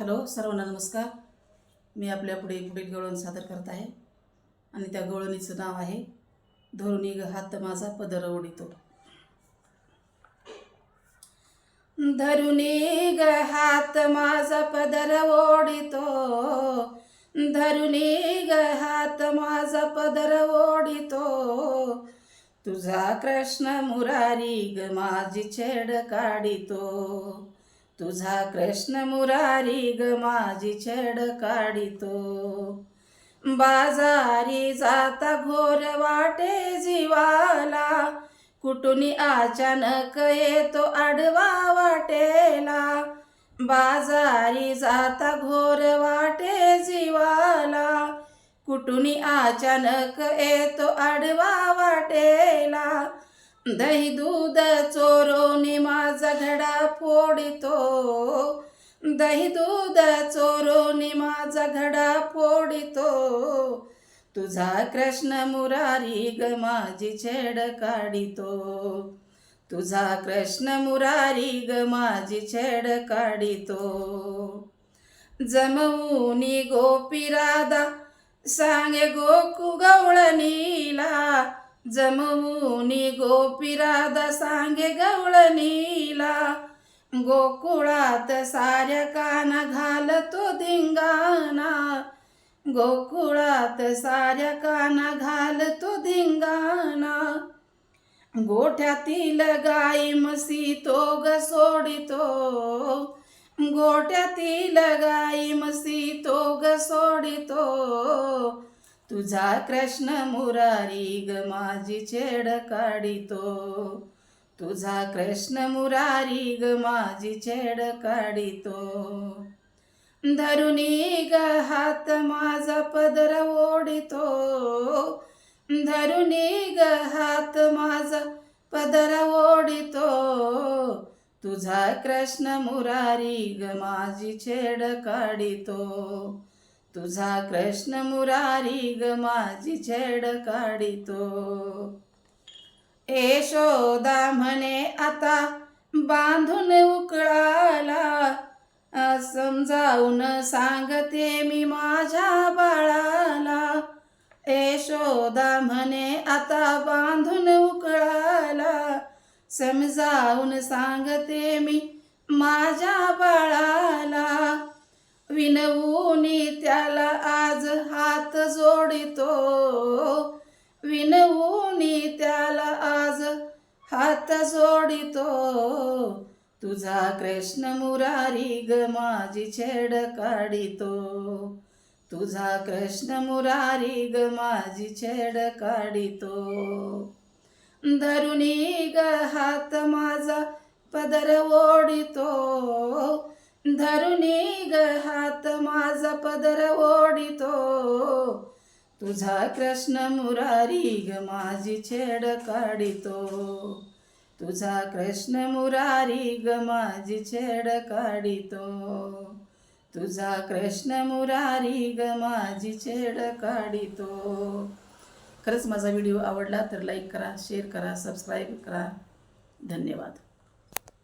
Hello सर्वांना नमस्कार. मी आपल्या पुढे पुढील गवळण सादर करत आहे आणि त्या गवळणीचं नाव आहे धोरणी ग हात माझा पदर ओढितो. धरुणी ग हात माझा पदर ओढितो. धरुणी ग हात माझा पदर ओढितो. तुझा कृष्ण मुरारी ग माझी छेड काढितो. तुझा कृष्ण मुरारी ग माझी छेड काढितो. बाजारी जाता घोर वाटे जीवाला. कुटुनी अचानक येतो आडवा वाटेला. बाजारी जाता घोर वाटे जीवाला. कुटुनी अचानक येतो आडवा वाटेला. दही दूध चोरोनी माझा घडा फोडितो. दही दूध चोरोनी माझा घडा फोडितो. तुझा कृष्ण मुरारी ग माझी छेड काढितो. तुझा कृष्ण मुरारी ग माझी छेड काढितो. जमवूनी गोपी राधा सांगे गोकू गवळणीला. जमवूनी गोपी सांगे सांगे गवळणीला गोकुळात साऱ्या काना घालतो धिंगाणा. गोकुळात साऱ्या काना घालतो धिंगाणा. गोठ्यातील गाई मसी तो ग सोडितो. गोठ्यातील गाई मसी तो ग सोडितो. तुझा कृष्ण मुरारी ग माझी छेड काढितो. तुझा कृष्ण मुरारी ग माझी छेड काढितो. धरुणी ग हात माझा पदर ओढितो. धरुणी ग हात माझा पदर ओढितो. तुझा कृष्ण मुरारी ग माझी छेड काढितो. तुझा कृष्ण मुरारी ग माझी छेड काढितो. यशोदा म्हणे आता बांधून उकळाला समजावून सांगते मी माझ्या बाळाला. यशोदा म्हणे आता बांधून उकळाला समजावून सांगते मी माझ्या बाळाला. विनवूनी त्याला आज हात जोडितो. विनवूनी त्याला आज हात जोडितो. तुझा कृष्ण मुरारी ग माझी छेड काढितो. तुझा कृष्ण मुरारी ग माझी छेड काढितो. धरुणी ग हात माझा पदर ओढितो. धरुणी ग हात माझा पदर ओढितो. तुझा कृष्ण मुरारी ग माझी छेड काढितो. तुझा कृष्ण मुरारी ग माझी छेड काढितो. तुझा कृष्ण मुरारी ग माझी छेड काढितो. खरंच माझा व्हिडिओ आवडला तर लाईक करा शेअर करा सबस्क्राईब करा. धन्यवाद.